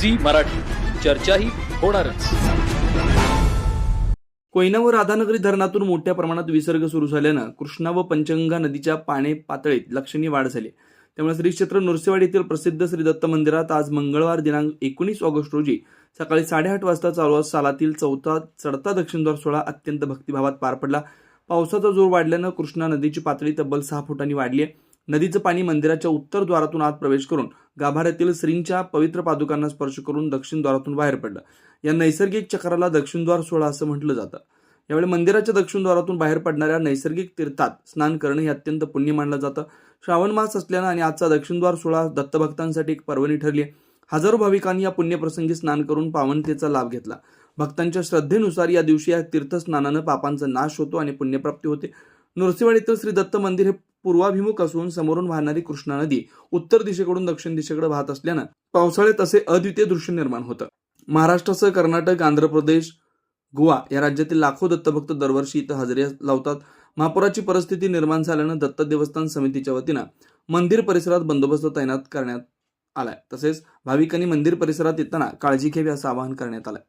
Zee Marathi. चर्चाही होणारच. कोयना व राधानगरी धरणातून मोठ्या प्रमाणात विसर्ग सुरू झाल्यानं कृष्णा व पंचगंगा नदीच्या पाणी पातळीत लक्षणीय वाढ झाली. त्यामुळे श्री क्षेत्र नृसिंहवाडी येथील प्रसिद्ध श्री दत्त मंदिरात आज मंगळवार दिनांक एकोणीस ऑगस्ट रोजी सकाळी साडेआठ वाजता चालू सालातील चौथा चढता दक्षिणद्वार सोहळा अत्यंत भक्तिभावात पार पडला. पावसाचा जोर वाढल्यानं कृष्णा नदीची पातळी तब्बल सहा फुटांनी वाढली आहे. नदीचं पाणी मंदिराच्या उत्तर द्वारातून आत प्रवेश करून गाभाऱ्यातील श्रींच्या पवित्र पादुकांना स्पर्श करून दक्षिण द्वारातून बाहेर पडलं. या नैसर्गिक चक्राला दक्षिणद्वार सोहळा असं म्हटलं जातं. यावेळी मंदिराच्या दक्षिण द्वारातून बाहेर पडणाऱ्या नैसर्गिक तीर्थात स्नान करणं हे अत्यंत पुण्य मानलं जातं. श्रावण मास असल्यानं आणि आजचा दक्षिणद्वार सोहळा दत्तभक्तांसाठी एक पर्वणी ठरली आहे हजारो भाविकांनी या पुण्यप्रसंगी स्नान करून पावनतेचा लाभ घेतला. भक्तांच्या श्रद्धेनुसार या दिवशी या तीर्थस्नानानं पापांचा नाश होतो आणि पुण्यप्राप्ती होते. नृसिंहवाडीतील श्री दत्त मंदिर हे पूर्वाभिमुख असून समोरून वाहणारी कृष्णा नदी उत्तर दिशेकडून दक्षिण दिशेकडे वाहत असल्यानं पावसाळ्यात असे अद्वितीय दृश्य निर्माण होतं. महाराष्ट्रासह कर्नाटक आंध्र प्रदेश गोवा या राज्यातील लाखो दत्तभक्त दरवर्षी इथं हजेरी लावतात. महापुराची परिस्थिती निर्माण झाल्यानं दत्त देवस्थान समितीच्या वतीनं मंदिर परिसरात बंदोबस्त तैनात करण्यात आलाय. तसेच भाविकांनी मंदिर परिसरात येताना काळजी घ्यावी असं आवाहन करण्यात आलंय.